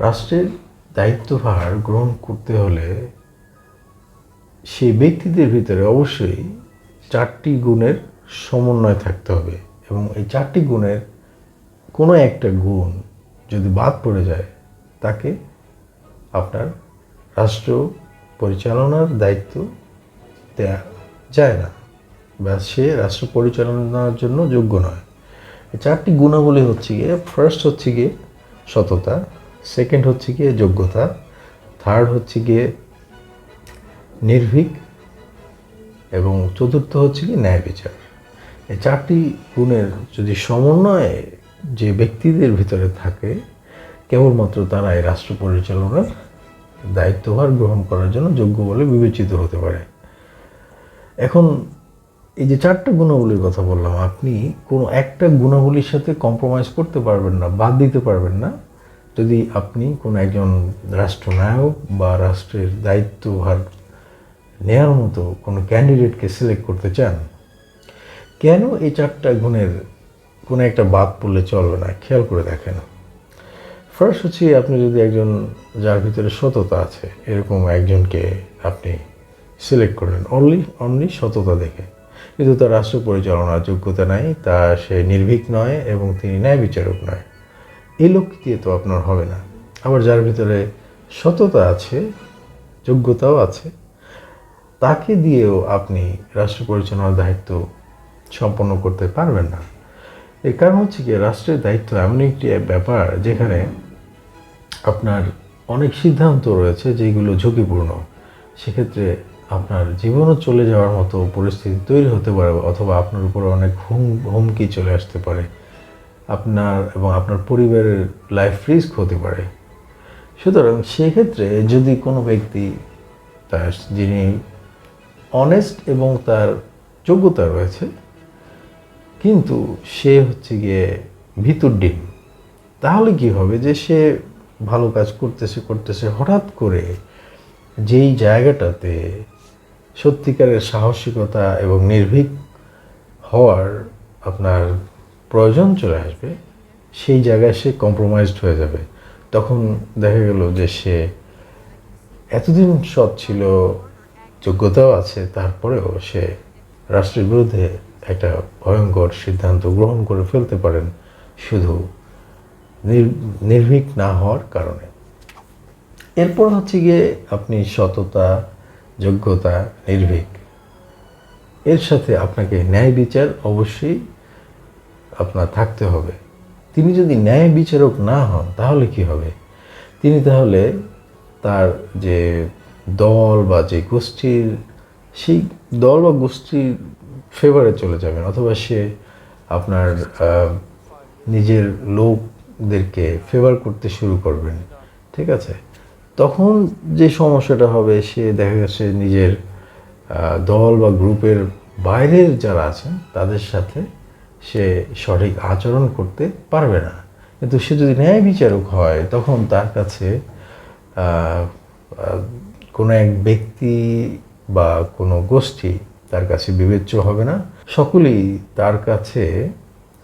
রাষ্ট্রের দায়িত্বভার গ্রহণ করতে হলে সেই ব্যক্তিদের ভিতরে অবশ্যই চারটি গুণের সমন্বয় থাকতে হবে এবং এই চারটি গুণের কোনো একটা গুণ যদি বাদ পড়ে যায়, তাকে আপনার রাষ্ট্র পরিচালনার দায়িত্ব দেয়া যায় না বা সে রাষ্ট্র পরিচালনার জন্য যোগ্য নয়। চারটি গুণাবলী হচ্ছে গিয়ে ফার্স্ট হচ্ছে গিয়ে সততা সেকেন্ড হচ্ছে গিয়ে যোগ্যতা। থার্ড হচ্ছে গিয়ে নির্ভীক এবং চতুর্থ হচ্ছে কি ন্যায় বিচার। এই চারটি গুণের যদি সমন্বয়ে যে ব্যক্তিদের ভিতরে থাকে, কেবলমাত্র তারা এই রাষ্ট্র পরিচালনার দায়িত্বভার গ্রহণ করার জন্য যোগ্য বলে বিবেচিত হতে পারে। এখন এই যে চারটা গুণাবলীর কথা বললাম, আপনি কোনো একটা গুণাবলীর সাথে কম্প্রোমাইজ করতে পারবেন না, বাদ দিতে পারবেন না। যদি আপনি কোনো একজন রাষ্ট্রনায়ক বা রাষ্ট্রের দায়িত্বভার নেওয়ার মতো কোনো ক্যান্ডিডেটকে সিলেক্ট করতে চান, কেন এই চারটা গুণের কোনো একটা বাদ পড়লে চলবে না? খেয়াল করে দেখেন। ফার্স্ট হচ্ছে আপনি যদি একজন যার ভিতরে সততা আছে, এরকম একজনকে আপনি সিলেক্ট করলেন অনলি অনলি সততা দেখে। কিন্তু তার রাষ্ট্র পরিচালনার যোগ্যতা নাই, তা সে নির্ভীক নয় এবং তিনি ন্যায় বিচারক নয়। এই লোক দিয়ে তো আপনার হবে না? আবার যার ভিতরে সততা আছে, যোগ্যতাও আছে, তাকে দিয়েও আপনি রাষ্ট্র পরিচালনার দায়িত্ব সম্পন্ন করতে পারবেন না। এর কারণ হচ্ছে কি, রাষ্ট্রের দায়িত্ব এমন একটি ব্যাপার যেখানে আপনার অনেক সিদ্ধান্ত রয়েছে যেগুলো ঝুঁকিপূর্ণ। সেক্ষেত্রে আপনার জীবনও চলে যাওয়ার মতো পরিস্থিতি তৈরি হতে পারে, অথবা আপনার উপরে অনেক হুম, হুমকি চলে আসতে পারে। আপনার এবং আপনার পরিবারের লাইফ রিস্ক হতে পারে। সুতরাং সেক্ষেত্রে যদি কোনো ব্যক্তি তার, যিনি অনেস্ট এবং তার যোগ্যতা রয়েছে, কিন্তু সে হচ্ছে গিয়ে ভিতর ডিম, তাহলে কি হবে যে সে ভালো কাজ করতেছে করতেছে, হঠাৎ করে যেই জায়গাটাতে সত্যিকারের সাহসিকতা এবং নির্ভীক হওয়ার আপনার প্রয়োজন চলে আসবে, সেই জায়গায় সে কম্প্রোমাইজড হয়ে যাবে। তখন দেখা গেল যে সে এতদিন সৎ ছিল, যোগ্যতাও আছে, তারপরেও সে রাষ্ট্রের বিরুদ্ধে একটা ভয়ঙ্কর সিদ্ধান্ত গ্রহণ করে ফেলতে পারেন শুধু নির- নির্ভীক না হওয়ার কারণে। এরপর হচ্ছে গিয়ে আপনি সততা, যোগ্যতা, নির্ভীক, এর সাথে আপনাকে ন্যায় বিচার অবশ্যই আপনার থাকতে হবে। তিনি যদি ন্যায় বিচারক না হন, তাহলে কি হবে? তিনি তাহলে তার যে দল বা যে গোষ্ঠীর, সেই দল বা গোষ্ঠীর ফেভারে চলে যাবেন, অথবা সে আপনার নিজের লোকদেরকে ফেভার করতে শুরু করবেন। ঠিক আছে? তখন যে সমস্যাটা হবে, সে দেখা গেছে নিজের দল বা গ্রুপের বাইরের যারা আছেন, তাদের সাথে সে সঠিক আচরণ করতে পারবে না। কিন্তু সে যদি ন্যায় বিচারক হয়, তখন তার কাছে কোনো এক ব্যক্তি বা কোনো গোষ্ঠী তার কাছে বিবেচ্য হবে না। সকলেই তার কাছে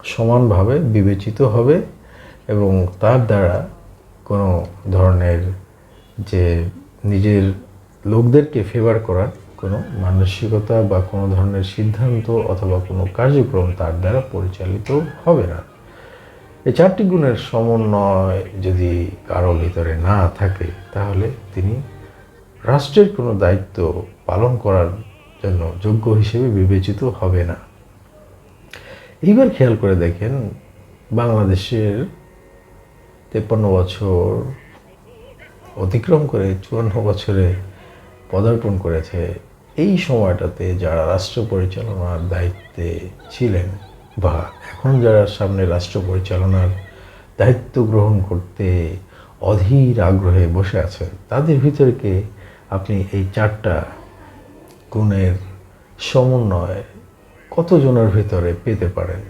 সমানভাবে বিবেচিত হবে এবং তার দ্বারা কোনো ধরনের যে নিজের লোকদেরকে ফেভার করার কোনো মানসিকতা বা কোনো ধরনের সিদ্ধান্ত অথবা কোনো কার্যক্রম তার দ্বারা পরিচালিত হবে না। এই চারটি গুণের সমন্বয় যদি কারও ভিতরে না থাকে, তাহলে তিনি রাষ্ট্রের কোনো দায়িত্ব পালন করার জন্য যোগ্য হিসেবে বিবেচিত হবে না। এইবার খেয়াল করে দেখেন, বাংলাদেশের তেপ্পান্ন বছর অতিক্রম করে চুয়ান্ন বছরে পদার্পণ করেছে এই সময়টাতে যারা রাষ্ট্র পরিচালনার দায়িত্বে ছিলেন বা এখন যারা সামনে রাষ্ট্র পরিচালনার দায়িত্ব গ্রহণ করতে অধীর আগ্রহে বসে আছেন, তাদের ভিতরকে আপনি এই চারটা গুণের সমন্বয় কতজনের ভিতরে পেতে পারেন?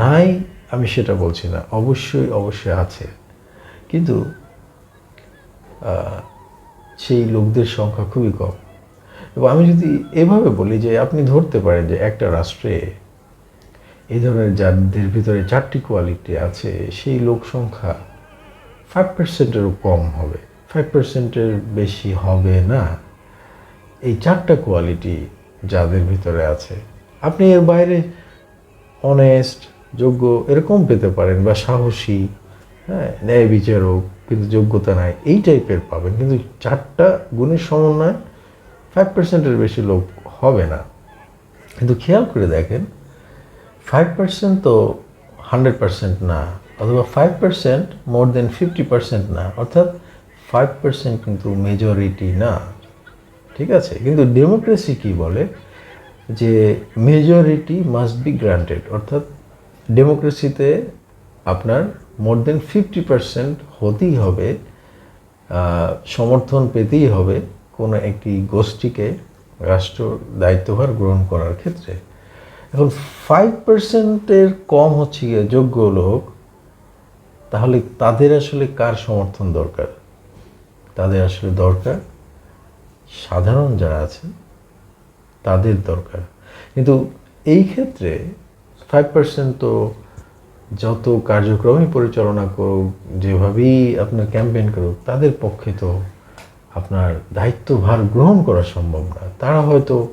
নাই, আমি সেটা বলছি না, অবশ্যই অবশ্যই আছে। কিন্তু সেই লোকদের সংখ্যা খুবই কম। এবং আমি যদি এভাবে বলি যে আপনি ধরতে পারেন যে একটা রাষ্ট্রে এই ধরনের যাদের ভিতরে চারটি কোয়ালিটি আছে, সেই লোক সংখ্যা ফাইভ পার্সেন্টেরও কম হবে। ফাইভ পার্সেন্টের বেশি হবে না। এই চারটা কোয়ালিটি যাদের ভিতরে আছে, আপনি এর বাইরে অনেস্ট যোগ্য এরকম পেতে পারেন বা সাহসী হ্যাঁ ন্যায় বিচারক, কিন্তু যোগ্যতা নাই, এই টাইপের পাবেন। কিন্তু চারটা গুণের সমন্বয় ফাইভ পার্সেন্টের বেশি লোক হবে না। কিন্তু খেয়াল করে দেখেন five percent to hundred percent না, অথবা five percent more than fifty percent না, অর্থাৎ ফাইভ পার্সেন্ট কিন্তু মেজরিটি না। ঠিক আছে? কিন্তু ডেমোক্রেসি কি বলে? যে মেজরিটি মাস্ট বি গ্রান্টেড অর্থাৎ ডেমোক্রেসিতে আপনার মোর দেন ফিফটি পার্সেন্ট হতেই হবে সমর্থন পেতেই হবে। কোনো একটি গোষ্ঠীকে রাষ্ট্র দায়িত্বভার গ্রহণ করার ক্ষেত্রে। এখন ফাইভ পার্সেন্টের কম হচ্ছে গিয়ে যোগ্য লোক, তাহলে তাদের আসলে কার সমর্থন দরকার? তাদের আসলে দরকার সাধারণ যারা আছে তাদের দরকার। কিন্তু এই ক্ষেত্রে ফাইভ পার্সেন্ট তো যত কার্যক্রমই পরিচালনা করুক, যেভাবেই আপনার ক্যাম্পেইন করুক, তাদের পক্ষে তো আপনার দায়িত্বভার গ্রহণ করা সম্ভব না। তারা হয়তো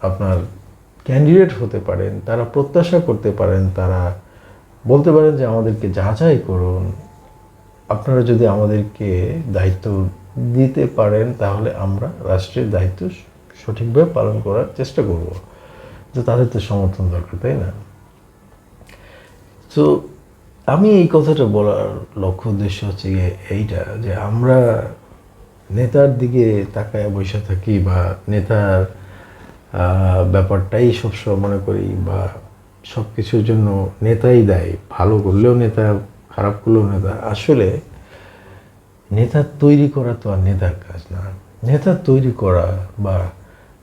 আপনার ক্যান্ডিডেট হতে পারেন, তারা প্রত্যাশা করতে পারেন, তারা বলতে পারেন যে আমাদেরকে যাচাই করুন। আপনারা যদি আমাদেরকে দায়িত্ব দিতে পারেন, তাহলে আমরা রাষ্ট্রের দায়িত্ব সঠিকভাবে পালন করার চেষ্টা করব। তো তাদের তো সমর্থন দরকার, তাই না? তো আমি এই কথাটা বলার লক্ষ্য উদ্দেশ্য হচ্ছে এইটা, যে আমরা নেতার দিকে তাকায় বসে থাকি বা নেতার ব্যাপারটাই সবসময় মনে করি বা সব কিছুর জন্য নেতাই দেয়। ভালো করলেও নেতা, খারাপ করলেও নেতা। আসলে নেতা তৈরি করা তো আর নেতার কাজ না। নেতা তৈরি করা বা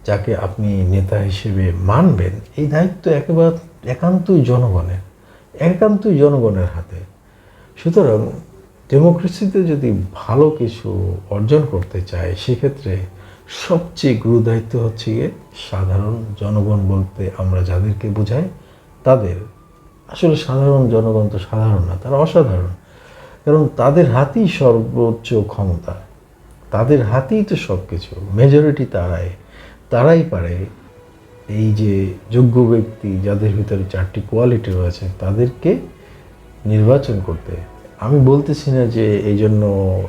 যাকে আপনি নেতা হিসেবে মানবেন, এই দায়িত্ব একেবারে একান্তই জনগণের। একান্তই জনগণের হাতে। সুতরাং ডেমোক্রেসিতে যদি ভালো কিছু অর্জন করতে চায়, সেক্ষেত্রে সবচেয়ে গুরু দায়িত্ব হচ্ছে গিয়ে সাধারণ জনগণ বলতে আমরা যাদেরকে বোঝাই, তাদের। আসলে সাধারণ জনগণ তো সাধারণ না, তারা অসাধারণ। কারণ তাদের হাতেই সর্বোচ্চ ক্ষমতা। তাদের হাতেই তো সব কিছু মেজরিটি তারাই তারাই পারে এই যে যোগ্য ব্যক্তি যাদের ভিতরে চারটি কোয়ালিটি রয়েছে, তাদেরকে নির্বাচন করতে। আমি বলতেছি না যে এই জন্য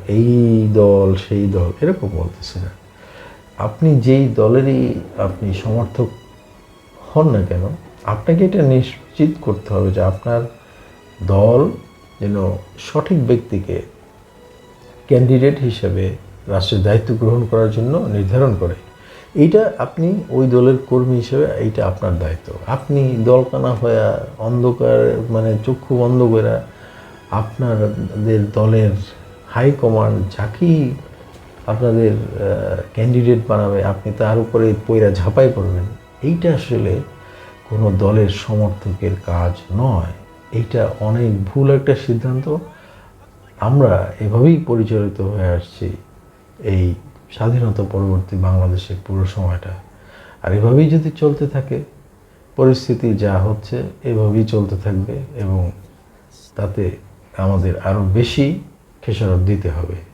এই দল, সেই দল, এরকম বলতেছি না। আপনি যেই দলেরই আপনি সমর্থক হন না কেন, আপনাকে এটা নিশ্চিত করতে হবে যে আপনার দল যেন সঠিক ব্যক্তিকে ক্যান্ডিডেট হিসেবে রাষ্ট্রের দায়িত্ব গ্রহণ করার জন্য নির্ধারণ করে। এইটা আপনি ওই দলের কর্মী হিসেবে এইটা আপনার দায়িত্ব। আপনি দলকানা হয়ে অন্ধকার মানে চক্ষু বন্ধ করে আপনাদের দলের হাই কমান্ড যাকেই আপনাদের ক্যান্ডিডেট বানাবে, আপনি তার উপরে পয়রা ঝাঁপাই পড়বেন, এইটা আসলে কোনো দলের সমর্থকের কাজ নয়। এইটা অনেক ভুল একটা সিদ্ধান্ত। আমরা এভাবেই পরিচালিত হয়ে আসছি এই স্বাধীনতা পরবর্তী বাংলাদেশের পুরো সময়টা। আর এভাবেই যদি চলতে থাকে, পরিস্থিতি যা হচ্ছে এভাবেই চলতে থাকবে এবং তাতে আমাদের আরও বেশি খেসারত দিতে হবে।